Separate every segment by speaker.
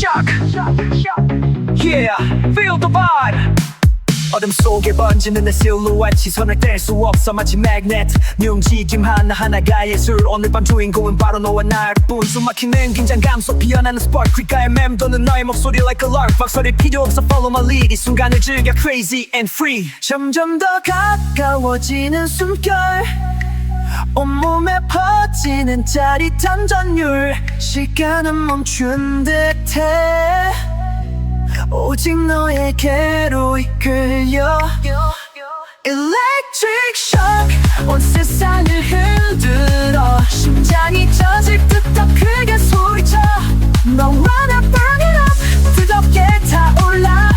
Speaker 1: shock. Yeah, feel the vibe. 어둠 속에 번지는 내 실루엣 시선을 뗄 수 없어. 마치 매그넷 네 움직임 하나하나가 예술. 오늘 밤 주인공은 바로 너와 나뿐. 숨막히는 긴장감 속 피어나는 스파크 귓가에 맴도는 너의 목소리 like a lark. 박소리 필요 없어. Follow my lead. 이 순간을 즐겨 crazy and free. 점점 더 가까워지는 숨결 온몸에 퍼지는 짜릿한 전율. 시간은 멈춘 듯해. 오직 너에게로 이끌려. Electric shock. 온 세상을 흔들어. 심장이 젖을 듯 더 크게 소리쳐. 너와 나 burn it up. 뜨겁게 타올라.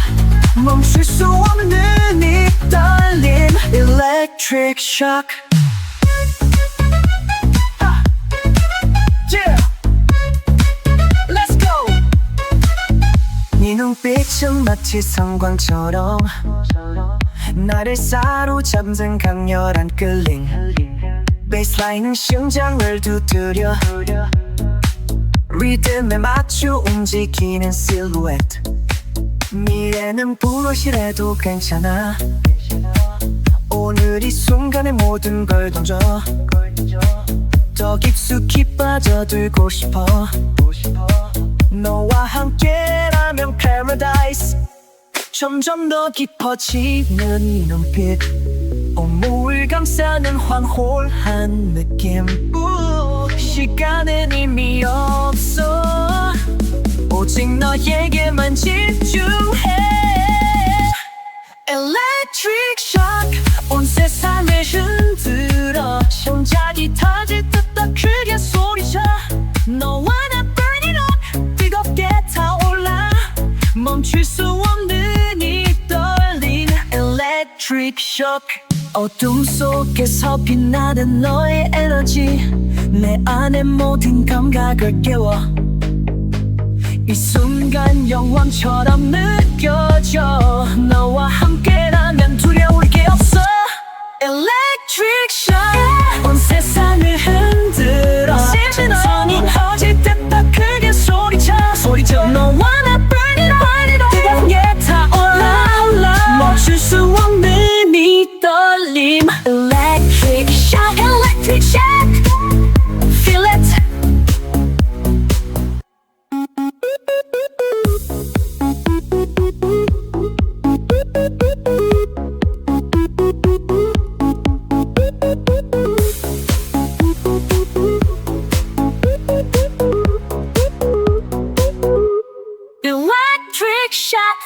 Speaker 1: 멈출 수 없는 이 떨림. Electric shock 네 눈빛은 마치 성광처럼 나를 사로잡는 강렬한 끌림. 베이스라인은 심장을 두드려 리듬에 맞춰 움직이는 실루엣 미래는 부러시래도 괜찮아. 오늘 이 순간에 모든 걸 던져. 더 깊숙이 빠져들고 싶어 점점 더 깊어지는 이 눈빛. 온몸을 감싸는 황홀한 느낌. 우, 시간은 이미 없어. 오직 너에게만 집중 Electric shock. 어둠 속에서 빛나는 너의 에너지. 내 안의 모든 감각을 깨워. 이 순간 영원처럼 느껴져 trick shot.